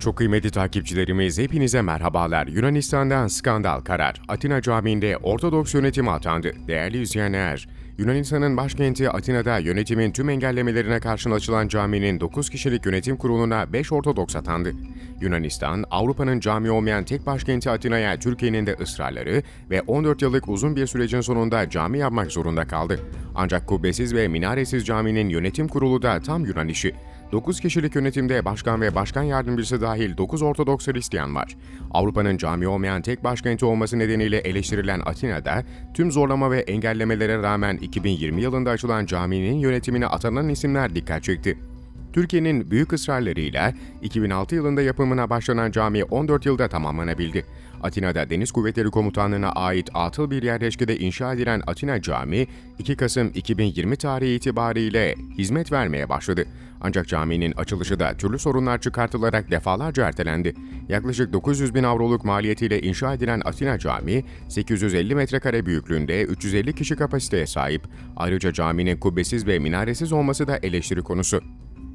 Çok kıymetli takipçilerimiz hepinize merhabalar. Yunanistan'dan skandal karar. Atina Camii'nde Ortodoks yönetimi atandı. Değerli izleyenler, Yunanistan'ın başkenti Atina'da yönetimin tüm engellemelerine karşın açılan caminin 9 kişilik yönetim kuruluna 5 Ortodoks atandı. Yunanistan, Avrupa'nın cami olmayan tek başkenti Atina'ya Türkiye'nin de ısrarları ve 14 yıllık uzun bir sürecin sonunda cami yapmak zorunda kaldı. Ancak kubbesiz ve minaresiz caminin yönetim kurulu da tam Yunan işi. 9 kişilik yönetimde başkan ve başkan yardımcısı dahil 9 Ortodoks Hristiyan var. Avrupa'nın cami olmayan tek başkenti olması nedeniyle eleştirilen Atina'da tüm zorlama ve engellemelere rağmen 2020 yılında açılan caminin yönetimine atanan isimler dikkat çekti. Türkiye'nin büyük ısrarlarıyla 2006 yılında yapımına başlanan cami 14 yılda tamamlanabildi. Atina'da Deniz Kuvvetleri Komutanlığı'na ait atıl bir yerleşkede inşa edilen Atina Camii 2 Kasım 2020 tarihi itibariyle hizmet vermeye başladı. Ancak caminin açılışı da türlü sorunlar çıkartılarak defalarca ertelendi. Yaklaşık 900 bin avroluk maliyetiyle inşa edilen Atina Camii, 850 metrekare büyüklüğünde 350 kişi kapasiteye sahip. Ayrıca caminin kubbesiz ve minaresiz olması da eleştiri konusu.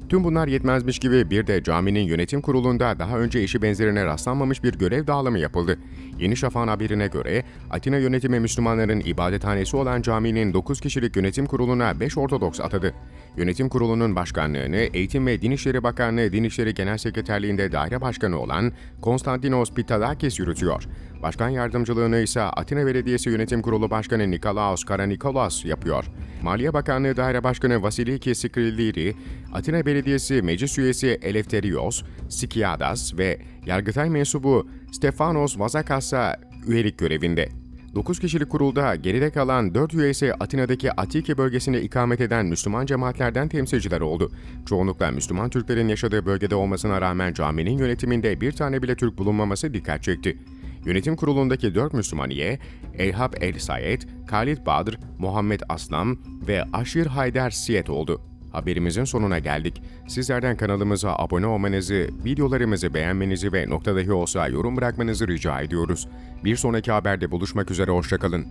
Tüm bunlar yetmezmiş gibi bir de caminin yönetim kurulunda daha önce eşi benzerine rastlanmamış bir görev dağılımı yapıldı. Yeni Şafak'ın haberine göre Atina yönetimi Müslümanların ibadethanesi olan caminin 9 kişilik yönetim kuruluna 5 Ortodoks atadı. Yönetim kurulunun başkanlığını Eğitim ve Din İşleri Bakanlığı Din İşleri Genel Sekreterliğinde daire başkanı olan Konstantinos Pitadakis yürütüyor. Başkan yardımcılığını ise Atina Belediyesi Yönetim Kurulu Başkanı Nikolaos Karanikolas yapıyor. Maliye Bakanlığı Daire Başkanı Vasiliki Skrilliri, Atina Belediyesi Meclis Üyesi Eleftherios Sikiadas ve Yargıtay mensubu Stefanos Vazakas'a üyelik görevinde. 9 kişilik kurulda geride kalan 4 üye ise Atina'daki Atike bölgesinde ikamet eden Müslüman cemaatlerden temsilciler oldu. Çoğunlukla Müslüman Türklerin yaşadığı bölgede olmasına rağmen caminin yönetiminde bir tane bile Türk bulunmaması dikkat çekti. Yönetim kurulundaki 4 Müslümaniye, Elhab El Sayed, Khalid Badr, Muhammed Aslam ve Aşir Haydar Siyet oldu. Haberimizin sonuna geldik. Sizlerden kanalımıza abone olmanızı, videolarımızı beğenmenizi ve nokta dahi olsa yorum bırakmanızı rica ediyoruz. Bir sonraki haberde buluşmak üzere, hoşçakalın.